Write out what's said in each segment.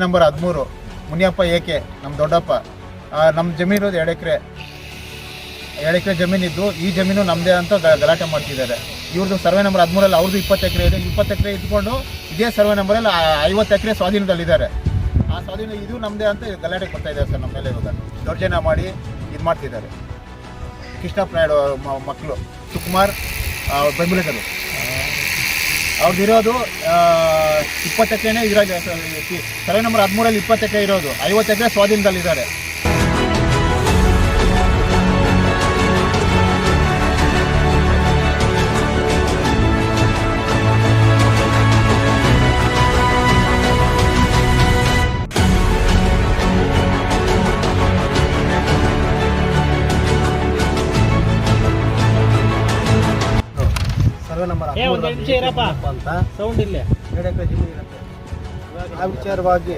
Number ಹದಿಮೂರು. ಮುನಿಯಪ್ಪ ಏಕೆ? ನಮ್ಮ ದೊಡ್ಡಪ್ಪ. ನಮ್ಮ ಜಮೀನು ಎರಡು ಎಕರೆ. ಎರಡು ಎಕರೆ ಜಮೀನಿದ್ದು, ಈ ಜಮೀನು ನಮ್ಮದೇ ಅಂತ ಗಲಾಟೆ ಮಾಡ್ತಿದ್ದಾರೆ. ಇವ್ರದ್ದು ಸರ್ವೆ ನಂಬರ್ ಹದಿಮೂರಲ್ಲಿ ಅವ್ರದ್ದು ಇಪ್ಪತ್ತು ಎಕರೆ ಇದೆ. ಇಪ್ಪತ್ತು ಎಕರೆ ಇಟ್ಕೊಂಡು ಇದೇ ಸರ್ವೆ ನಂಬರಲ್ಲಿ ಐವತ್ತು ಎಕರೆ ಸ್ವಾಧೀನದಲ್ಲಿದ್ದಾರೆ. ಆ ಸ್ವಾಧೀನ ಇದು ನಮ್ಮದೇ ಅಂತ ಗಲಾಟೆ ಕೊಡ್ತಾ ಇದ್ದಾರೆ ಸರ್ ನಮ್ಮ ಮೇಲೆ ಇವಾಗ. ದೌರ್ಜನ್ಯ ಮಾಡಿ ಇದು ಮಾಡ್ತಿದ್ದಾರೆ. ಕೃಷ್ಣಪ್ಪ ನಾಯ್ಡು ಮಕ್ಕಳು ಸುಕುಮಾರ್ ಬೆಂಬಲಿಗರು. ಅವ್ರದ್ದು ಇರೋದು ಇಪ್ಪತ್ತು ಎಕರೆನೇ ಇದ್ರಾಗ ಸರ್ವೆ ನಂಬರ್ ಹದಿಮೂರಲ್ಲಿ ಇಪ್ಪತ್ತು ಇರೋದು. ಐವತ್ತು ಸ್ವಾಧೀನದಲ್ಲಿದ್ದಾರೆ. ಅಂತ. ಸೌಂಡ್ ಇಲ್ಲೇ. ಆ ವಿಚಾರವಾಗಿ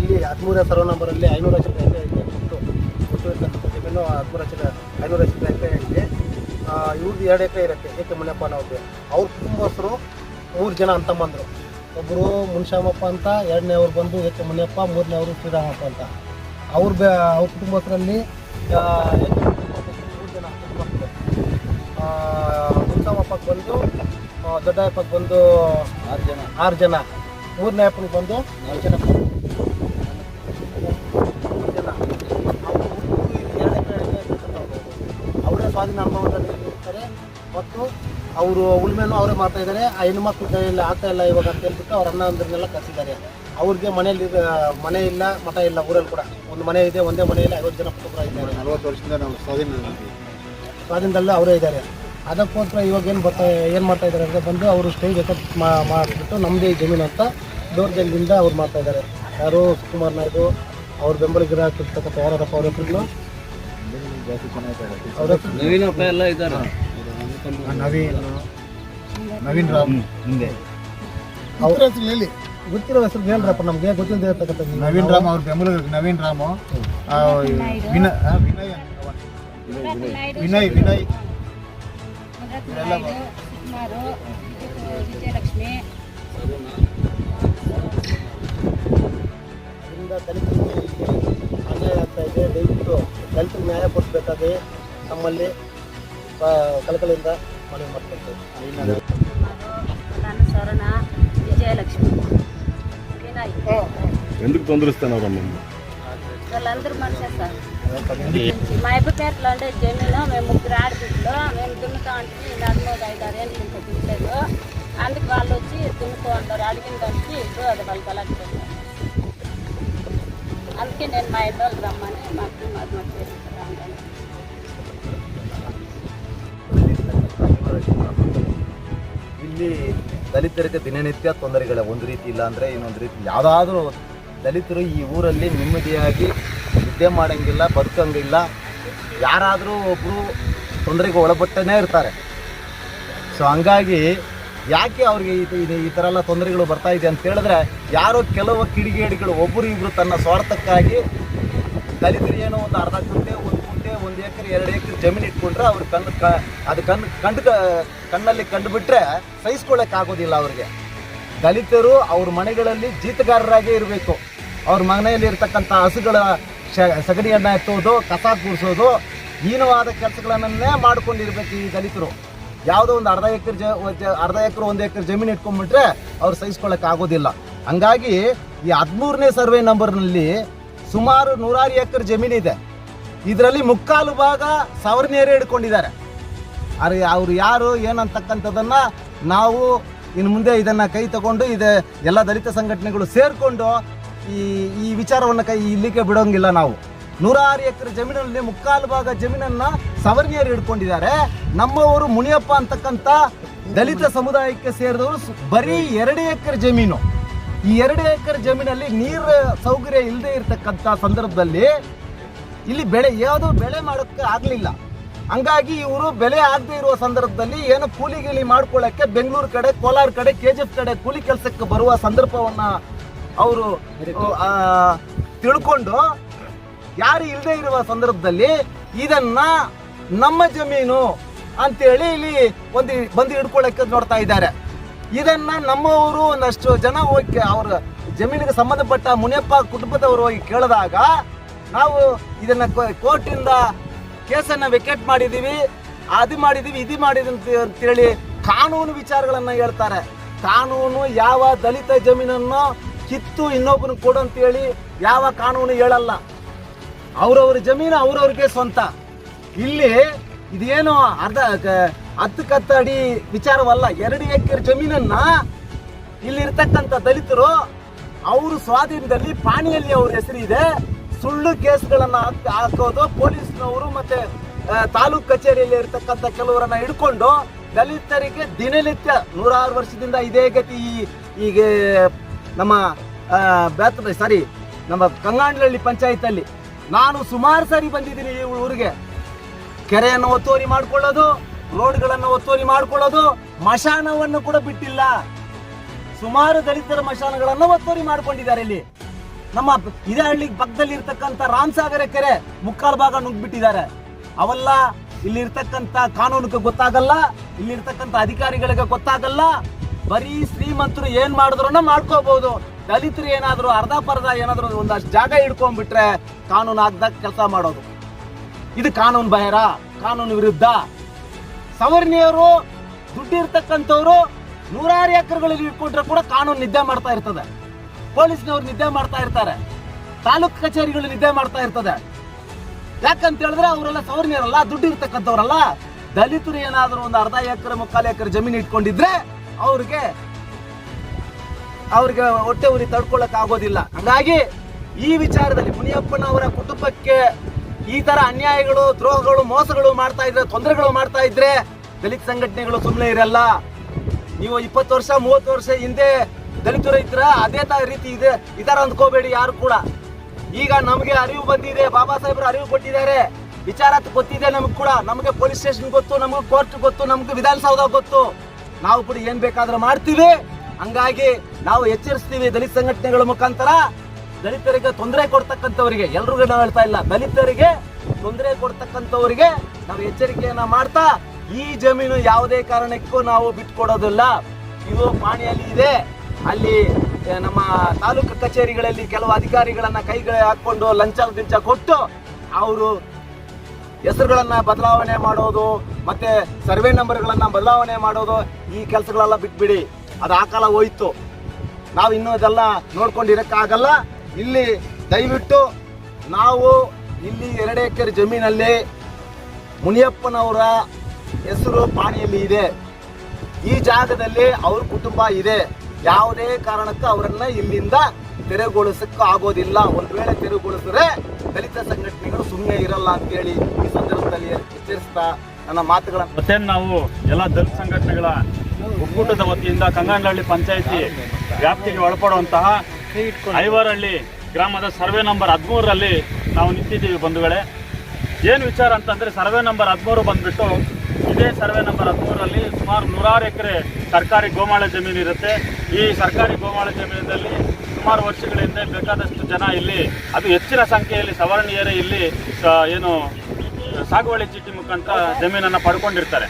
ಇಲ್ಲಿ ಹದಿಮೂರನೇ ಸರ್ವ ನಂಬರಲ್ಲಿ ಐನೂರು ಲಕ್ಷ ಜಮೀನು ಹದಿಮೂರು ಲಕ್ಷ ಐನೂರು ಲಕ್ಷ ಎಕರೆ ಇದೆ. ಇವ್ರದ್ದು ಎರಡು ಎಕರೆ ಇರುತ್ತೆ. ಏಕೆ ಮುನಿಯಪ್ಪ ಅನ್ನೋದು ಅವ್ರ ಕುಟುಂಬಸ್ಥರು ಮೂರು ಜನ ಅಂತ ಬಂದರು. ಒಬ್ಬರು ಮುನ್ಶಾಮಪ್ಪ ಅಂತ ಎರಡನೇ ಅವ್ರು ಬಂದು ಏಕೆ ಮುನಿಯಪ್ಪ ಮೂರನೇ ಅವರು ಶ್ರೀರಾಮಪ್ಪ ಅಂತ. ಅವ್ರ ಬೆ ಅವ್ರ ಕುಟುಂಬಸ್ಥರಲ್ಲಿ ಮುನ್ಸಾಮಪ್ಪಗೆ ಬಂದು ದೊಡ್ಡ ದೊಡ್ಡಪ್ಪಗೆ ಬಂದು ಆರು ಜನ. ಆರು ಜನ. ಮೂರನೇ ಅಪ್ಪನಿಗೆ ಬಂದು ನಾಲ್ಕು ಜನ. ಅವ್ರು ಸ್ವಾಧೀನ ಅನುಭವದಲ್ಲಿ ಇರ್ತಾರೆ ಮತ್ತು ಅವರು ಉಳ್ಮೆನೂ ಅವರೇ ಮಾಡ್ತಾ ಇದ್ದಾರೆ. ಆ ಹೆಣ್ಮಕ್ಳ ಕೈಯಲ್ಲಿ ಆಗ್ತಾ ಇಲ್ಲ ಇವಾಗ ಅಂತ ಹೇಳ್ಬಿಟ್ಟು ಅವ್ರ ಅಣ್ಣ ಅಂದ್ರನ್ನೆಲ್ಲ ಕರೆಸಿದ್ದಾರೆ. ಅವ್ರಿಗೆ ಮನೆಯಲ್ಲಿ ಮನೆ ಇಲ್ಲ ಮಠ ಇಲ್ಲ ಊರಲ್ಲಿ ಕೂಡ. ಒಂದು ಮನೆ ಇದೆ ಒಂದೇ ಮನೆಯಲ್ಲಿ ಐವತ್ತು ಜನ ಕುಟುಂಬ ಇದ್ದಾರೆ. ನಲ್ವತ್ತು ವರ್ಷದಿಂದ ನಾವು ಸ್ವಾಧೀನ. ಸ್ವಾಧೀನದಲ್ಲೂ ಅವರೇ ಇದ್ದಾರೆ. ಅದಕ್ಕೋಸ್ಕರ ಇವಾಗ ಏನು ಬರ್ತಾ ಏನು ಮಾಡ್ತಾ ಇದ್ದಾರೆ ಅಂದರೆ ಬಂದು ಅವರು ಸ್ಟೇಜ್ ಎಕತ್ ಮಾಡಿಬಿಟ್ಟು ನಮ್ಮದೇ ಜಮೀನು ಅಂತ ದೌರ್ಜನ್ಯದಿಂದ ಅವ್ರು ಮಾಡ್ತಾ ಇದ್ದಾರೆ. ಯಾರು ಸುಕುಮಾರ್ ನಾಯ್ಡು ಅವ್ರ ಬೆಂಬಲಿಗರಾಗಿರ್ತಕ್ಕಂಥ ಯಾರಪ್ಪ ಅವ್ರ ಹೆಸರು ಅವ್ರ ಹೆಸರು ನವೀನಪ್ಪ ಎಲ್ಲ ಇದ್ದಾರೆ. ನವೀನ್ ನವೀನ್ ರಾಮ್ ಅವ್ರ ಗೊತ್ತಿರೋ ಹೆಸರು ಹೇಳ್ರಪ್ಪ ನಮಗೆ ಗೊತ್ತಿಲ್ಲದೆ ಇರ್ತಕ್ಕಂಥ ನವೀನ್ ರಾಮ್ ಅವ್ರ ಬೆಂಬಲ ನವೀನ್ ರಾಮು. ಆ, ವಿನಯ್. ವಿನಯ್ ವಿನಯ್. ವಿನಯ್ ಇವರೆಲ್ಲ ಬ- ಸುಮಾರು ವಿಜಯಲಕ್ಷ್ಮಿ ಅದರಿಂದ ದಲಿತರಿಗೆ ಅನ್ಯಾಯ ಆಗ್ತಾ ಇದೆ ದಯವಿಟ್ಟು ದಲಿತರಿಗೆ ನ್ಯಾಯ ಕೊಡಿಸ್ಬೇಕಾಗಿ ನಮ್ಮಲ್ಲಿ ಆ, ಕಳಕಳಿಯಿಂದ ಮನವಿ ಮಾಡ್ಕೊಳ್ತೇವೆ ನಾನು ಸ್ವರ್ಣ విజయలక్ష్మి వినయ్ ఎందుకు తొందరస్తాను రమ్మని వాళ్ళందరూ మనిషే సార్ మా అబ్బ పేరులో ఉండే జమీను మేము ముగ్గురు ఆడబిడ్డలు మేము దున్నుతా ఉంటే నడుమూడు ఐదారు ఏళ్ళు ఇంకా దున్నలేదు అందుకు వాళ్ళు వచ్చి దున్నుకో అంటారు అడిగిన దానికి ఇప్పుడు అది వాళ్ళు కలెక్ట్ చేశారు అందుకే నేను మా ఇద్దరు రమ్మని మాకు మాకు మాకు చేస్తాను ಇಲ್ಲಿ ದಲಿತರಿಗೆ ದಿನನಿತ್ಯ ತೊಂದರೆಗಳ ಒಂದು ರೀತಿ ಇಲ್ಲ ಅಂದರೆ ಇನ್ನೊಂದು ರೀತಿ ಯಾವುದಾದ್ರೂ ದಲಿತರು ಈ ಊರಲ್ಲಿ ನೆಮ್ಮದಿಯಾಗಿ ನಿದ್ದೆ ಮಾಡೋಂಗಿಲ್ಲ, ಬದುಕಂಗಿಲ್ಲ. ಯಾರಾದರೂ ಒಬ್ಬರು ತೊಂದರೆಗೆ ಒಳಪಟ್ಟನೇ ಇರ್ತಾರೆ. ಸೊ ಹಂಗಾಗಿ ಯಾಕೆ ಅವ್ರಿಗೆ ಇದು ಈ ಥರ ಎಲ್ಲ ತೊಂದರೆಗಳು ಬರ್ತಾ ಇದೆ ಅಂತ ಹೇಳಿದ್ರೆ, ಯಾರೋ ಕೆಲವು ಕಿಡಿಗೇಡಿಗಳು ಒಬ್ಬರು ಇಬ್ಬರು ತನ್ನ ಸ್ವಾರ್ಥಕ್ಕಾಗಿ ದಲಿತರು ಏನೋ ಒಂದು ಅರ್ಧ ಗುಂಟೆ, ಒಂದು ಗುಂಟೆ, ಒಂದು ಎಕರೆ, ಎರಡು ಎಕರೆ ಜಮೀನು ಇಟ್ಕೊಂಡ್ರೆ ಅವ್ರು ಕಣ್ಣು ಕ, ಅದು ಕಣ್ಣು, ಕಂಡು ಕಣ್ಣಲ್ಲಿ ಕಂಡುಬಿಟ್ರೆ ಸಹಿಸ್ಕೊಳ್ಳೋಕೆ ಆಗೋದಿಲ್ಲ ಅವ್ರಿಗೆ. ದಲಿತರು ಅವ್ರ ಮನೆಗಳಲ್ಲಿ ಜೀತಗಾರರಾಗೇ ಇರಬೇಕು. ಅವ್ರ ಮನೆಯಲ್ಲಿ ಇರ್ತಕ್ಕಂಥ ಹಸುಗಳ ಸಗಣಿಯನ್ನು ಎತ್ತೋದು, ಕಸ ಕೂರಿಸೋದು ಹೀನವಾದ ಕೆಲಸಗಳನ್ನೇ ಮಾಡ್ಕೊಂಡಿರ್ಬೇಕು ಈ ದಲಿತರು. ಯಾವುದೋ ಒಂದು ಅರ್ಧ ಎಕರೆ ಜ ಅರ್ಧ ಎಕರೆ, ಒಂದು ಎಕರೆ ಜಮೀನು ಇಟ್ಕೊಂಡ್ಬಿಟ್ರೆ ಅವ್ರು ಸಹಿಸ್ಕೊಳ್ಳೋಕೆ ಆಗೋದಿಲ್ಲ ಹಂಗಾಗಿ ಈ ಹದಿಮೂರನೇ ಸರ್ವೆ ನಂಬರ್ನಲ್ಲಿ ಸುಮಾರು ನೂರಾರು ಎಕರೆ ಜಮೀನಿದೆ ಇದರಲ್ಲಿ ಮುಕ್ಕಾಲು ಭಾಗ ಸವರ್ಣಿಯರೇ ಹಿಡ್ಕೊಂಡಿದ್ದಾರೆ. ಅರೆ ಅವ್ರು ಯಾರು, ಏನಂತಕ್ಕಂಥದ್ದನ್ನು ನಾವು ಇನ್ನು ಮುಂದೆ ಇದನ್ನು ಕೈ ತಗೊಂಡು, ಇದೆ ಎಲ್ಲ ದಲಿತ ಸಂಘಟನೆಗಳು ಸೇರಿಕೊಂಡು ಈ ಈ ವಿಚಾರವನ್ನು ಕೈ ಇಲ್ಲಿಗೆ ಬಿಡೋಂಗಿಲ್ಲ ನಾವು. ನೂರಾರು ಎಕರೆ ಜಮೀನಲ್ಲಿ ಮುಕ್ಕಾಲು ಭಾಗ ಜಮೀನನ್ನ ಸವರ್ಣಿಯರು ಹಿಡ್ಕೊಂಡಿದ್ದಾರೆ. ನಮ್ಮವರು ಮುನಿಯಪ್ಪ ಅಂತಕ್ಕಂಥ ದಲಿತ ಸಮುದಾಯಕ್ಕೆ ಸೇರಿದವರು ಬರೀ ಎರಡು ಎಕರೆ ಜಮೀನು. ಈ ಎರಡು ಎಕರೆ ಜಮೀನಲ್ಲಿ ನೀರು ಸೌಕರ್ಯ ಇಲ್ಲದೆ ಇರತಕ್ಕಂಥ ಸಂದರ್ಭದಲ್ಲಿ ಇಲ್ಲಿ ಬೆಳೆ, ಯಾವುದೋ ಬೆಳೆ ಮಾಡೋಕ್ಕೆ ಆಗಲಿಲ್ಲ. ಹಂಗಾಗಿ ಇವರು ಬೆಲೆ ಆಗದೆ ಇರುವ ಸಂದರ್ಭದಲ್ಲಿ ಏನು ಕೂಲಿ ಗೀಲಿ ಮಾಡ್ಕೊಳ್ಳೋಕ್ಕೆ ಬೆಂಗಳೂರು ಕಡೆ, ಕೋಲಾರ ಕಡೆ, ಕೆ ಜಿ ಕಡೆ ಕೂಲಿ ಕೆಲಸಕ್ಕೆ ಬರುವ ಸಂದರ್ಭವನ್ನ ಅವರು ತಿಳ್ಕೊಂಡು ಯಾರು ಇಲ್ಲದೆ ಇರುವ ಸಂದರ್ಭದಲ್ಲಿ ಇದನ್ನ ನಮ್ಮ ಜಮೀನು ಅಂತೇಳಿ ಇಲ್ಲಿ ಒಂದು ಬಂದು ಹಿಡ್ಕೊಳ್ಳೋಕೆ ನೋಡ್ತಾ ಇದ್ದಾರೆ. ಇದನ್ನ ನಮ್ಮವರು ಒಂದಷ್ಟು ಜನ ಹೋಗಿ ಅವರ ಜಮೀನಿಗೆ ಸಂಬಂಧಪಟ್ಟ ಮುನಿಯಪ್ಪ ಕುಟುಂಬದವರು ಹೋಗಿ ಕೇಳಿದಾಗ ನಾವು ಇದನ್ನ ಕೋರ್ಟಿಂದ ಕೇಸನ್ನ ವೆಕೇಟ್ ಮಾಡಿದೀವಿ, ಅದು ಮಾಡಿದೀವಿ, ಇದು ಮಾಡಿದೀವಿ ಅಂತ ಅಂತೇಳಿ ಕಾನೂನು ವಿಚಾರಗಳನ್ನ ಹೇಳ್ತಾರೆ. ಕಾನೂನು ಯಾವ ದಲಿತ ಜಮೀನನ್ನು ಕಿತ್ತು ಇನ್ನೊಬ್ಬನ ಕೊಡು ಅಂತೇಳಿ ಯಾವ ಕಾನೂನು ಹೇಳಲ್ಲ. ಅವ್ರವ್ರ ಜಮೀನು ಅವ್ರವ್ರಿಗೆ ಸ್ವಂತ. ಇಲ್ಲಿ ಇದೇನು ಅರ್ಧ ಹತ್ತು ಕತ್ತ ಅಡಿ ವಿಚಾರವಲ್ಲ, ಎರಡು ಎಕರೆ ಜಮೀನನ್ನ ಇಲ್ಲಿರ್ತಕ್ಕಂಥ ದಲಿತರು ಅವರು ಸ್ವಾಧೀನದಲ್ಲಿ ಪಾಣಿಯಲ್ಲಿ ಅವ್ರ ಹೆಸರು ಇದೆ. ಸುಳ್ಳು ಕೇಸ್ಗಳನ್ನ ಹಾಕ್- ಹಾಕೋದು ಪೊಲೀಸ್ನವರು ಮತ್ತೆ ತಾಲೂಕ್ ಕಚೇರಿಯಲ್ಲಿ ಇರ್ತಕ್ಕಂಥ ಕೆಲವರನ್ನ ಹಿಡ್ಕೊಂಡು ದಲಿತರಿಗೆ ದಿನನಿತ್ಯ ನೂರಾರು ವರ್ಷದಿಂದ ಇದೇ ಗತಿ ಈಗ ನಮ್ಮ ಬ್ಯಾತ್ ಸಾರಿ ನಮ್ಮ ಕಂಗಾಂಡ್ಲಹಳ್ಳಿ ಪಂಚಾಯತಲ್ಲಿ ನಾನು ಸುಮಾರು ಸಾರಿ ಬಂದಿದ್ದೀನಿ ಈ ಊರಿಗೆ. ಕೆರೆಯನ್ನು ಒತ್ತುವರಿ ಮಾಡಿಕೊಳ್ಳೋದು, ರೋಡ್ಗಳನ್ನು ಒತ್ತುವರಿ ಮಾಡ್ಕೊಳ್ಳೋದು, ಮಶಾನವನ್ನು ಕೂಡ ಬಿಟ್ಟಿಲ್ಲ. ಸುಮಾರು ದಲಿತರ ಮಶಾನಗಳನ್ನು ಒತ್ತುವರಿ ಮಾಡ್ಕೊಂಡಿದ್ದಾರೆ ಇಲ್ಲಿ. ನಮ್ಮ ಇದೇ ಹಳ್ಳಿ ಪಕ್ಕದಲ್ಲಿ ಇರ್ತಕ್ಕಂಥ ರಾಮಸಾಗರ ಕೆರೆ ಮುಕ್ಕಾಲು ಭಾಗ ನುಗ್ಗಿಬಿಟ್ಟಿದ್ದಾರೆ. ಅವೆಲ್ಲ ಇಲ್ಲಿರ್ತಕ್ಕಂಥ ಕಾನೂನುಗೆ ಗೊತ್ತಾಗಲ್ಲ, ಇಲ್ಲಿರ್ತಕ್ಕಂಥ ಅಧಿಕಾರಿಗಳಿಗೆ ಗೊತ್ತಾಗಲ್ಲ ಬರೀ ಶ್ರೀಮಂತರು ಏನ್ ಮಾಡಿದ್ರು ಮಾಡ್ಕೋಬಹುದು ದಲಿತರು ಏನಾದ್ರು ಅರ್ಧ ಪರ್ಧ ಏನಾದ್ರು ಒಂದಷ್ಟು ಜಾಗ ಹಿಡ್ಕೊಂಡ್ಬಿಟ್ರೆ ಕಾನೂನು ಆಗ್ದಾಗ ಕೆಲಸ ಮಾಡೋದು. ಇದು ಕಾನೂನು ಬಾಹಿರ, ಕಾನೂನು ವಿರುದ್ಧ. ಸವರ್ಣೀಯರು ದುಡ್ಡಿರ್ತಕ್ಕಂಥವ್ರು ನೂರಾರು ಎಕರೆಗಳಲ್ಲಿ ಇಟ್ಕೊಂಡ್ರೆ ಕೂಡ ಕಾನೂನು ನಿದ್ದೆ ಮಾಡ್ತಾ ಇರ್ತದೆ. ಪೊಲೀಸ್ನವ್ರು ನಿದ್ದೆ ಮಾಡ್ತಾ ಇರ್ತಾರೆ. ತಾಲೂಕು ಕಚೇರಿಗಳು ನಿದ್ದೆ ಮಾಡ್ತಾ ಇರ್ತದೆ. ಯಾಕಂತ ಹೇಳಿದ್ರೆ ಅವರೆಲ್ಲ ಸವರ್ಣಿಯರಲ್ಲ, ದುಡ್ಡು ಇರ್ತಕ್ಕಂಥವ್ರಲ್ಲ. ದಲಿತರು ಏನಾದ್ರು ಒಂದು ಅರ್ಧ ಎಕರೆ, ಮುಕ್ಕಾಲು ಎಕರೆ ಜಮೀನು ಇಟ್ಕೊಂಡಿದ್ರೆ ಅವ್ರಿಗೆ ಅವ್ರಿಗೆ ಹೊಟ್ಟೆ ಉರಿ ತಡ್ಕೊಳಕ್ ಆಗೋದಿಲ್ಲ. ಹಾಗಾಗಿ ಈ ವಿಚಾರದಲ್ಲಿ ಮುನಿಯಪ್ಪನವರ ಕುಟುಂಬಕ್ಕೆ ಈ ತರ ಅನ್ಯಾಯಗಳು, ದ್ರೋಹಗಳು, ಮೋಸಗಳು ಮಾಡ್ತಾ ಇದ್ರೆ, ತೊಂದರೆಗಳು ಮಾಡ್ತಾ ಇದ್ರೆ ದಲಿತ ಸಂಘಟನೆಗಳು ಸುಮ್ಮನೆ ಇರಲ್ಲ. ನೀವು ಇಪ್ಪತ್ತು ವರ್ಷ, ಮೂವತ್ತು ವರ್ಷ ಹಿಂದೆ ದಲಿತರು ಇದ್ರ, ಅದೇ ತರ ರೀತಿ ಇದೆ. ಈ ತರ ಅಂದ್ಕೋಬೇಡಿ ಯಾರು ಕೂಡ. ಈಗ ನಮಗೆ ಅರಿವು ಬಂದಿದೆ, ಬಾಬಾ ಸಾಹೇಬರು ಅರಿವು ಕೊಟ್ಟಿದ್ದಾರೆ. ವಿಚಾರ ಗೊತ್ತಿದೆ ನಮ್ಗೆ ಕೂಡ. ನಮಗೆ ಪೊಲೀಸ್ ಸ್ಟೇಷನ್ ಗೊತ್ತು, ನಮಗೆ ಕೋರ್ಟ್ ಗೊತ್ತು, ನಮ್ಗೆ ವಿಧಾನಸೌಧ ಗೊತ್ತು. ನಾವು ಕೂಡ ಏನ್ ಬೇಕಾದ್ರೂ ಮಾಡ್ತೀವಿ. ಹಂಗಾಗಿ ನಾವು ಎಚ್ಚರಿಸ್ತೀವಿ ದಲಿತ ಸಂಘಟನೆಗಳ ಮುಖಾಂತರ. ದಲಿತರಿಗೆ ತೊಂದರೆ ಕೊಡ್ತಕ್ಕಂಥವರಿಗೆ, ಎಲ್ರಿಗೂ ನಾವು ಹೇಳ್ತಾ ಇಲ್ಲ, ದಲಿತರಿಗೆ ತೊಂದರೆ ಕೊಡ್ತಕ್ಕಂಥವರಿಗೆ ನಾವು ಎಚ್ಚರಿಕೆಯನ್ನ ಮಾಡ್ತಾ, ಈ ಜಮೀನು ಯಾವುದೇ ಕಾರಣಕ್ಕೂ ನಾವು ಬಿಟ್ಕೊಡೋದಿಲ್ಲ. ಇದು ಪಾಣಿಯಲ್ಲಿ ಇದೆ. ಅಲ್ಲಿ ನಮ್ಮ ತಾಲೂಕು ಕಚೇರಿಗಳಲ್ಲಿ ಕೆಲವು ಅಧಿಕಾರಿಗಳನ್ನ ಕೈಗೆ ಹಾಕೊಂಡು ಲಂಚ ಗಿಂಚ ಕೊಟ್ಟು, ಅವರು ಹೆಸರುಗಳನ್ನ ಬದಲಾವಣೆ ಮಾಡೋದು, ಮತ್ತೆ ಸರ್ವೆ ನಂಬರ್ಗಳನ್ನ ಬದಲಾವಣೆ ಮಾಡೋದು, ಈ ಕೆಲಸಗಳೆಲ್ಲ ಬಿಟ್ಬಿಡಿ. ಅದು ಆ ಕಾಲ ಹೋಯ್ತು. ನಾವು ಇನ್ನೂ ಅದೆಲ್ಲ ನೋಡ್ಕೊಂಡಿರಕ್ಕಾಗಲ್ಲ. ಇಲ್ಲಿ ದಯವಿಟ್ಟು ನಾವು ಇಲ್ಲಿ ಎರಡು ಎಕರೆ ಜಮೀನಲ್ಲಿ ಮುನಿಯಪ್ಪನವರ ಹೆಸರು ಪಾಣಿಯಲ್ಲಿ ಇದೆ. ಈ ಜಾಗದಲ್ಲಿ ಅವ್ರ ಕುಟುಂಬ ಇದೆ. ಯಾವುದೇ ಕಾರಣಕ್ಕೂ ಅವರನ್ನ ಇಲ್ಲಿಂದ ತೆರವುಗೊಳಿಸಕ್ಕೆ ಆಗೋದಿಲ್ಲ ಒಂದು ವೇಳೆ ತೆರವುಗೊಳಿಸಿದ್ರೆ ದಲಿತ ಸಂಘಟನೆಗಳು ಸುಮ್ಮನೆ ಇರಲ್ಲ ಅಂತೇಳಿ ಈ ಸಂದರ್ಭದಲ್ಲಿ ಎಚ್ಚರಿಸ್ತಾ ನನ್ನ ಮಾತುಗಳನ್ನು ಮತ್ತೆ ನಾವು ಎಲ್ಲ ದಲಿತ ಸಂಘಟನೆಗಳ ಒಕ್ಕೂಟದ ವತಿಯಿಂದ ಕಂಗನಹಳ್ಳಿ ಪಂಚಾಯಿತಿ ವ್ಯಾಪ್ತಿಗೆ ಒಳಪಡುವಂತಹ ಐವರಹಳ್ಳಿ ಗ್ರಾಮದ ಸರ್ವೆ ನಂಬರ್ ಹದಿಮೂರರಲ್ಲಿ ನಾವು ನಿಂತಿದ್ದೀವಿ ಬಂಧುಗಳೇ. ಏನು ವಿಚಾರ ಅಂತಂದರೆ ಸರ್ವೆ ನಂಬರ್ ಹದಿಮೂರು ಬಂದ್ಬಿಟ್ಟು ಇದೇ ಸರ್ವೆ ನಂಬರ್ ಹದಿಮೂರರಲ್ಲಿ ಸುಮಾರು ನೂರಾರು ಎಕರೆ ಸರ್ಕಾರಿ ಗೋಮಾಳ ಜಮೀನು ಇರುತ್ತೆ. ಈ ಸರ್ಕಾರಿ ಗೋಮಾಳ ಜಮೀನಿನಲ್ಲಿ ಸುಮಾರು ವರ್ಷಗಳ ಹಿಂದೆ ಬೇಕಾದಷ್ಟು ಜನ ಇಲ್ಲಿ, ಅದು ಹೆಚ್ಚಿನ ಸಂಖ್ಯೆಯಲ್ಲಿ ಸವರ್ಣೀಯರೇ ಇಲ್ಲಿ ಏನು, ಸಾಗುವಳಿ ಚೀಟಿ ಮುಖಾಂತರ ಜಮೀನನ್ನು ಪಡ್ಕೊಂಡಿರ್ತಾರೆ.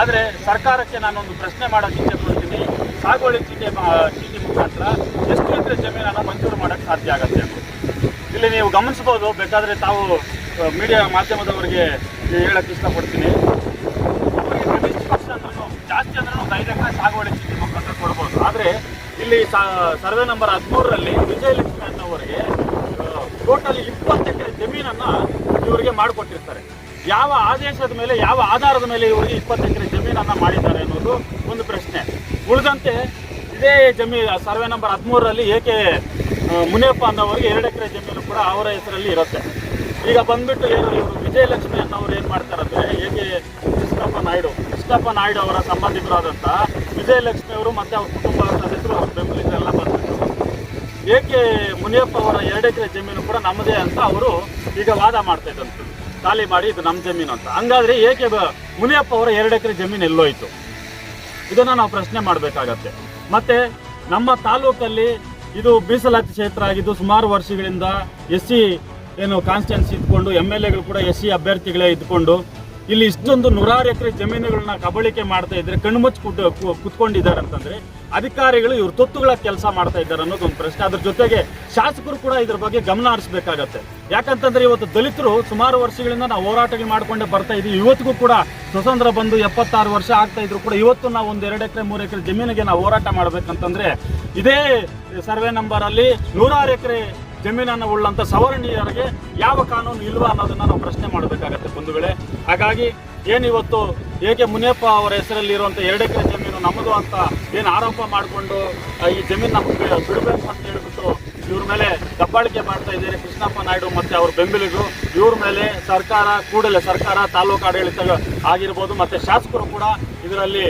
ಆದರೆ ಸರ್ಕಾರಕ್ಕೆ ನಾನೊಂದು ಪ್ರಶ್ನೆ ಮಾಡೋಕ್ಕೆ ಇಚ್ಛೆ ಪಡ್ತೀನಿ ಸಾಗುವಳಿ ಚೀಟಿ ಚೀಟಿ ಮುಖಾಂತರ ಎಷ್ಟು ಎಕರೆ ಜಮೀನನ್ನು ಮಂಜೂರು ಮಾಡೋಕ್ಕೆ ಸಾಧ್ಯ ಆಗುತ್ತೆ? ಇಲ್ಲಿ ನೀವು ಗಮನಿಸ್ಬೋದು ಬೇಕಾದರೆ ತಾವು ಮೀಡಿಯಾ ಮಾಧ್ಯಮದವರಿಗೆ ಹೇಳಕ್ಕೆ ಇಷ್ಟಪಡ್ತೀನಿ. ಜಾಸ್ತಿ ಅಂದ್ರೆ ಒಂದು ಐದು ಎಕರೆ ಸಾಗುವಳಿ ಚೀಟಿ ಮುಖಾಂತರ ಕೊಡ್ಬೋದು. ಆದರೆ ಇಲ್ಲಿ ಸರ್ವೆ ನಂಬರ್ ಹದಿಮೂರರಲ್ಲಿ ವಿಜಯಲಕ್ಷ್ಮಿ ಅನ್ನೋವರಿಗೆ ಟೋಟಲ್ ಇಪ್ಪತ್ತು ಎಕರೆ ಜಮೀನನ್ನು ಇವರಿಗೆ ಮಾಡಿಕೊಟ್ಟಿರ್ತಾರೆ. ಯಾವ ಆದೇಶದ ಮೇಲೆ, ಯಾವ ಆಧಾರದ ಮೇಲೆ ಇವರಿಗೆ ಇಪ್ಪತ್ತು ಎಕರೆ ಜಮೀನನ್ನು ಮಾಡಿದ್ದಾರೆ ಅನ್ನೋದು ಒಂದು ಪ್ರಶ್ನೆ. ಉಳಿದಂತೆ ಇದೇ ಜಮೀನು ಸರ್ವೆ ನಂಬರ್ ಹದಿಮೂರರಲ್ಲಿ ಏಕೆ ಮುನಿಯಪ್ಪ ಅನ್ನೋರಿಗೆ ಎರಡು ಎಕರೆ ಜಮೀನು ಕೂಡ ಅವರ ಹೆಸರಲ್ಲಿ ಇರುತ್ತೆ. ಈಗ ಬಂದ್ಬಿಟ್ಟು ಏನು ಇವರು ವಿಜಯಲಕ್ಷ್ಮಿ ಅನ್ನೋರು ಏನು ಮಾಡ್ತಾರಂದ್ರೆ, ಏಕೆ ಕೃಷ್ಣಪ್ಪ ನಾಯ್ಡು ಕೃಷ್ಣಪ್ಪ ನಾಯ್ಡು ಅವರ ಸಂಬಂಧಿಕರಾದಂಥ ವಿಜಯಲಕ್ಷ್ಮಿ ಅವರು ಮತ್ತೆ ಅವ್ರ ಕುಟುಂಬ ಸದಸ್ಯರು ಅವ್ರ ಎಲ್ಲ ಬಂದ್ಬಿಟ್ಟು ಏಕೆ ಮುನಿಯಪ್ಪ ಅವರ ಎರಡು ಎಕರೆ ಜಮೀನು ಕೂಡ ನಮ್ಮದೇ ಅಂತ ಅವರು ಈಗ ವಾದ ಮಾಡ್ತಾ ಇದ್ದಂತೆ ಖಾಲಿ ಮಾಡಿ ಇದು ನಮ್ಮ ಜಮೀನು ಅಂತ. ಹಂಗಾದ್ರೆ ಏಕೆ ಮುನಿಯಪ್ಪ ಅವರ ಎರಡು ಎಕರೆ ಜಮೀನು ಎಲ್ಲೋಯ್ತು? ಇದನ್ನು ನಾವು ಪ್ರಶ್ನೆ ಮಾಡಬೇಕಾಗತ್ತೆ. ಮತ್ತೆ ನಮ್ಮ ತಾಲೂಕಲ್ಲಿ ಇದು ಮೀಸಲಾತಿ ಕ್ಷೇತ್ರ ಆಗಿದ್ದು ಸುಮಾರು ವರ್ಷಗಳಿಂದ ಎಸ್ ಸಿ ಏನು ಕಾನ್ಸ್ಟಿಟ್ಯೂನ್ಸಿ ಇದ್ಕೊಂಡು ಎಂ ಎಲ್ ಎಗಳು ಕೂಡ ಎಸ್ ಸಿ ಅಭ್ಯರ್ಥಿಗಳೇ ಇದ್ಕೊಂಡು ಇಲ್ಲಿ ಇಷ್ಟೊಂದು ನೂರಾರು ಎಕರೆ ಜಮೀನುಗಳನ್ನ ಕಬಳಿಕೆ ಮಾಡ್ತಾ ಇದ್ರೆ ಕಣ್ಮುಚ್ಚಿ ಕುತ್ಕೊಂಡಿದ್ದಾರೆ ಅಂತಂದ್ರೆ ಅಧಿಕಾರಿಗಳು ಇವ್ರ ತೊತ್ತುಗಳ ಕೆಲಸ ಮಾಡ್ತಾ ಇದ್ದಾರೆ ಅನ್ನೋದು ಒಂದು ಪ್ರಶ್ನೆ. ಅದ್ರ ಜೊತೆಗೆ ಶಾಸಕರು ಕೂಡ ಇದ್ರ ಬಗ್ಗೆ ಗಮನ ಹರಿಸಬೇಕಾಗತ್ತೆ. ಯಾಕಂತಂದ್ರೆ ಇವತ್ತು ದಲಿತರು ಸುಮಾರು ವರ್ಷಗಳಿಂದ ನಾವು ಹೋರಾಟಗಳು ಮಾಡ್ಕೊಂಡೆ ಬರ್ತಾ ಇದೀವಿ. ಇವತ್ತಿಗೂ ಕೂಡ ಸ್ವತಂತ್ರ ಬಂದು ಎಪ್ಪತ್ತಾರು ವರ್ಷ ಆಗ್ತಾ ಇದ್ರು ಕೂಡ ಇವತ್ತು ನಾವು ಒಂದು ಎರಡು ಎಕರೆ, ಮೂರು ಎಕರೆ ಜಮೀನಿಗೆ ನಾವು ಹೋರಾಟ ಮಾಡ್ಬೇಕಂತಂದ್ರೆ ಇದೇ ಸರ್ವೆ ನಂಬರ್ ಅಲ್ಲಿ ನೂರಾರು ಎಕರೆ ಜಮೀನನ್ನು ಉಳ್ಳಂಥ ಸವರ್ಣೀಯರಿಗೆ ಯಾವ ಕಾನೂನು ಇಲ್ವಾ ಅನ್ನೋದನ್ನು ನಾವು ಪ್ರಶ್ನೆ ಮಾಡಬೇಕಾಗತ್ತೆ ಬಂಧುಗಳೇ ಹಾಗಾಗಿ ಏನಿವತ್ತು ಏಕೆ ಮುನಿಯಪ್ಪ ಅವರ ಹೆಸರಲ್ಲಿ ಇರುವಂಥ ಎರಡು ಎಕರೆ ಜಮೀನು ನಮ್ಮದು ಅಂತ ಏನು ಆರೋಪ ಮಾಡಿಕೊಂಡು ಈ ಜಮೀನು ಬಿಡಬೇಕು ಅಂತ ಹೇಳ್ಬಿಟ್ಟು ಇವ್ರ ಮೇಲೆ ದಬ್ಬಾಳಿಕೆ ಮಾಡ್ತಾ ಇದ್ದಾರೆ ಕೃಷ್ಣಪ್ಪ ನಾಯ್ಡು ಮತ್ತು ಅವ್ರ ಬೆಂಬಲಿಗರು. ಇವ್ರ ಮೇಲೆ ಸರ್ಕಾರ, ಕೂಡಲೇ ಸರ್ಕಾರ ತಾಲೂಕು ಆಡಳಿತ ಆಗಿರ್ಬೋದು ಮತ್ತು ಶಾಸಕರು ಕೂಡ ಇದರಲ್ಲಿ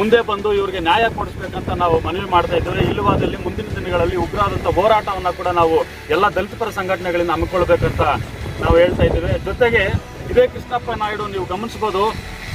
ಮುಂದೆ ಬಂದು ಇವರಿಗೆ ನ್ಯಾಯ ಕೊಡಿಸ್ಬೇಕಂತ ನಾವು ಮನವಿ ಮಾಡ್ತಾ ಇದ್ದೇವೆ. ಇಲ್ಲವಾದಲ್ಲಿ ಮುಂದಿನ ದಿನಗಳಲ್ಲಿ ಉಗ್ರವಾದಂಥ ಹೋರಾಟವನ್ನು ಕೂಡ ನಾವು ಎಲ್ಲ ದಲಿತ ಪರ ಸಂಘಟನೆಗಳಿಂದ ಹಮ್ಮಿಕೊಳ್ಬೇಕಂತ ನಾವು ಹೇಳ್ತಾ ಇದ್ದೇವೆ. ಜೊತೆಗೆ ಇದೇ ಕೃಷ್ಣಪ್ಪ ನಾಯ್ಡು ನೀವು ಗಮನಿಸ್ಬೋದು,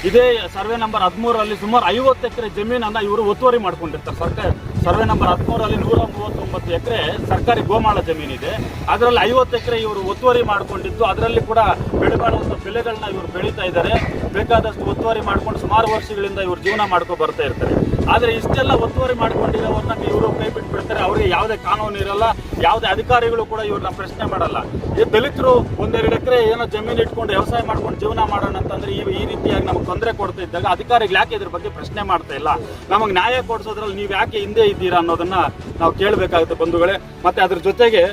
ಇದೇ ಸರ್ವೆ ನಂಬರ್ ಹದಿಮೂರರಲ್ಲಿ ಸುಮಾರು ಐವತ್ತು ಎಕರೆ ಜಮೀನನ್ನು ಇವರು ಒತ್ತುವರಿ ಮಾಡ್ಕೊಂಡಿರ್ತಾರೆ. ಸರ್ಕಾರ ಸರ್ವೆ ನಂಬರ್ ಹದಿಮೂರರಲ್ಲಿ ನೂರ ಮೂವತ್ತೊಂಬತ್ತು ಎಕರೆ ಸರ್ಕಾರಿ ಗೋಮಾಳ ಜಮೀನಿದೆ. ಅದರಲ್ಲಿ ಐವತ್ತು ಎಕರೆ ಇವರು ಒತ್ತುವರಿ ಮಾಡಿಕೊಂಡಿದ್ದು, ಅದರಲ್ಲಿ ಕೂಡ ಬೆಳೆಬಾಳುವಂಥ ಬೆಳೆಗಳನ್ನ ಇವರು ಬೆಳೀತಾ ಇದ್ದಾರೆ. ಬೇಕಾದಷ್ಟು ಒತ್ತುವರಿ ಮಾಡ್ಕೊಂಡು ಸುಮಾರು ವರ್ಷಗಳಿಂದ ಇವರು ಜೀವನ ಮಾಡ್ಕೊಂಡು ಬರ್ತಾ ಇರ್ತಾರೆ. ಆದರೆ ಇಷ್ಟೆಲ್ಲ ಒತ್ತುವರಿ ಮಾಡ್ಕೊಂಡಿರೋವ್ರನ್ನ ಇವರು ಕೈ ಬಿಟ್ಟು ಬಿಡ್ತಾರೆ ಅವರಿಗೆ ಯಾವುದೇ ಕಾನೂನು ಇರಲ್ಲ, ಯಾವುದೇ ಅಧಿಕಾರಿಗಳು ಕೂಡ ಇವ್ರನ್ನ ಪ್ರಶ್ನೆ ಮಾಡಲ್ಲ. ಈ ದಲಿತರು ಒಂದೆರಡು ಎಕರೆ ಏನೋ ಜಮೀನು ಇಟ್ಕೊಂಡು ವ್ಯವಸಾಯ ಮಾಡ್ಕೊಂಡು ಜೀವನ ಮಾಡೋಣ ಅಂತಂದ್ರೆ ಇವು ಈ ರೀತಿಯಾಗಿ ನಮಗೆ ತೊಂದರೆ ಕೊಡ್ತಾ ಇದ್ದಾಗ ಅಧಿಕಾರಿಗಳು ಯಾಕೆ ಇದ್ರ ಬಗ್ಗೆ ಪ್ರಶ್ನೆ ಮಾಡ್ತಾ ಇಲ್ಲ? ನಮಗೆ ನ್ಯಾಯ ಕೊಡಿಸೋದ್ರಲ್ಲಿ ನೀವು ಯಾಕೆ ಹಿಂದೆ ಇದ್ದೀರಾ ಅನ್ನೋದನ್ನ ನಾವು ಕೇಳಬೇಕಾಗುತ್ತೆ ಬಂಧುಗಳೇ. ಮತ್ತೆ ಅದ್ರ ಜೊತೆಗೆ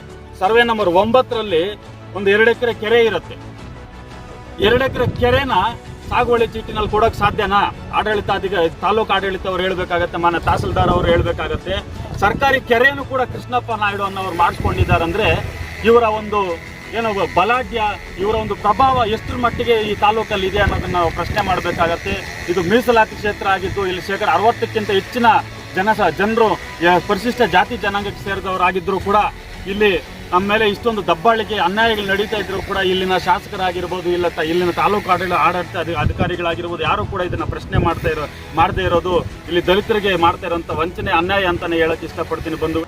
ಸರ್ವೆ ನಂಬರ್ ಒಂಬತ್ತರಲ್ಲಿ ಒಂದು ಎರಡು ಎಕರೆ ಕೆರೆ ಇರುತ್ತೆ. ಎರಡು ಎಕರೆ ಕೆರೆನ ಸಾಗುವಳಿ ಚೀಟಿನಲ್ಲಿ ಕೊಡೋಕೆ ಸಾಧ್ಯನಾ? ಅಧಿಕಾರಿ ತಾಲೂಕು ಆಡಳಿತ ಅವ್ರು ಹೇಳಬೇಕಾಗುತ್ತೆ, ಮಾನ್ಯ ತಹಸೀಲ್ದಾರ್ ಅವರು ಹೇಳಬೇಕಾಗತ್ತೆ. ಸರ್ಕಾರಿ ಕೆರೆಯನ್ನು ಕೂಡ ಕೃಷ್ಣಪ್ಪ ನಾಯ್ಡು ಅನ್ನೋರು ಮಾಡಿಸ್ಕೊಂಡಿದ್ದಾರೆ ಅಂದ್ರೆ ಇವರ ಒಂದು ಏನು ಬಲಾಢ್ಯ, ಇವರ ಒಂದು ಪ್ರಭಾವ ಎಷ್ಟರ ಮಟ್ಟಿಗೆ ಈ ತಾಲೂಕಲ್ಲಿ ಇದೆ ಅನ್ನೋದನ್ನು ನಾವು ಪ್ರಶ್ನೆ ಮಾಡಬೇಕಾಗತ್ತೆ. ಇದು ಮೀಸಲಾತಿ ಕ್ಷೇತ್ರ ಆಗಿದ್ದು, ಇಲ್ಲಿ ಶೇಕಡ ಅರವತ್ತಕ್ಕಿಂತ ಹೆಚ್ಚಿನ ಜನ ಜನರು ಪರಿಶಿಷ್ಟ ಜಾತಿ ಜನಾಂಗಕ್ಕೆ ಸೇರಿದವರಾಗಿದ್ದರೂ ಕೂಡ ಇಲ್ಲಿ ನಮ್ಮ ಮೇಲೆ ಇಷ್ಟೊಂದು ದಬ್ಬಾಳಿಕೆ, ಅನ್ಯಾಯಗಳು ನಡೀತಾ ಇದ್ರು ಕೂಡ ಇಲ್ಲಿನ ಶಾಸಕರಾಗಿರ್ಬೋದು, ಇಲ್ಲ ಇಲ್ಲಿನ ತಾಲೂಕು ಆಡಳಿತ ಆಡಳಿತ ಅಧಿಕಾರಿಗಳಾಗಿರ್ಬೋದು, ಯಾರು ಕೂಡ ಇದನ್ನ ಪ್ರಶ್ನೆ ಮಾಡ್ತಾ ಇರೋ ಮಾಡದೇ ಇರೋದು ಇಲ್ಲಿ ದಲಿತರಿಗೆ ಮಾಡ್ತಾ ಇರೋಂಥ ವಂಚನೆ, ಅನ್ಯಾಯ ಅಂತಾನೆ ಹೇಳಕ್ ಇಷ್ಟಪಡ್ತೀನಿ ಬಂದು